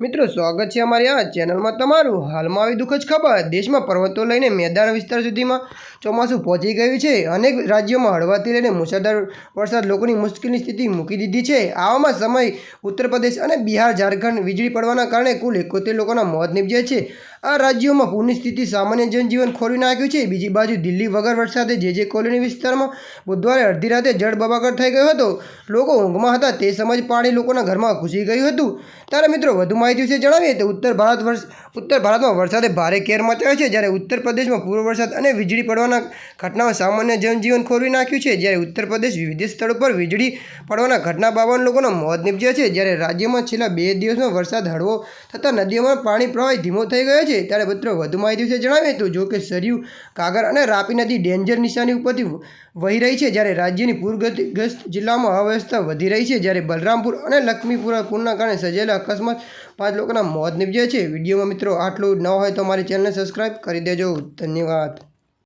મિત્રો, સ્વાગત છે અમારી આ ચેનલમાં તમારું. હાલમાં આવી દુઃખદ ખબર, દેશમાં પર્વતો લઈને મેદાન વિસ્તાર સુધીમાં ચોમાસું પહોંચી ગયું છે. અનેક રાજ્યોમાં હળવાથી લઈને મુસળધાર વરસાદ લોકોની મુશ્કેલની સ્થિતિ મૂકી દીધી છે. આવામાં સમય ઉત્તર પ્રદેશ અને બિહાર, ઝારખંડ વીજળી પડવાના કારણે કુલ એકોતેર લોકોના મોત નીપજ્યા છે. આ રાજ્યોમાં પૂરની સ્થિતિ સામાન્ય જનજીવન ખોરવી નાખ્યું છે. બીજી બાજુ દિલ્હી વગર વરસાદે જે જે કોલોની વિસ્તારમાં બુધવારે અડધી રાતે જળબબાકર થઈ ગયો હતો. લોકો ઊંઘમાં હતા તે સમજ પાણી લોકોના ઘરમાં ઘૂસી ગયું હતું. ત્યારે મિત્રો વધુ માહિતી વિશે જણાવીએ તો ઉત્તર ભારત વર્ષ, ઉત્તર ભારતમાં વરસાદે ભારે કેર મચાવ્યો છે. જ્યારે ઉત્તર પ્રદેશમાં પૂર્વ વરસાદ અને વીજળી પડવાના ઘટનાઓ સામાન્ય જનજીવન ખોરવી નાખ્યું છે. જ્યારે ઉત્તર પ્રદેશ વિવિધ સ્થળો પર વીજળી પડવાના ઘટના બાવન લોકોના મોત નીપજ્યા છે. જ્યારે રાજ્યમાં છેલ્લા બે દિવસમાં વરસાદ હળવો થતાં નદીઓમાં પાણી પ્રવાહ ધીમો થઈ ગયો છે. ત્યારે મિત્રો વધુ માહિતી વિશે જણાવીએ તો જો કે સરયુ, કાગર અને રાપી નદી ડેન્જર નિશાની ઉપરથી વહી રહી છે, જ્યારે રાજ્યની પૂરગ્રસ્ત જિલ્લામાં અવ્યવસ્થા વધી રહી છે, જ્યારે બલરામપુર અને લક્ષ્મીપુરા પૂરના કારણે સર્જાયેલા અકસ્માત પાંચ લોકોના મોત નીપજ્યા છે. વિડીયોમાં મિત્રો આટલું ન હોય તો મારી ચેનલને સબસ્ક્રાઈબ કરી દેજો. ધન્યવાદ.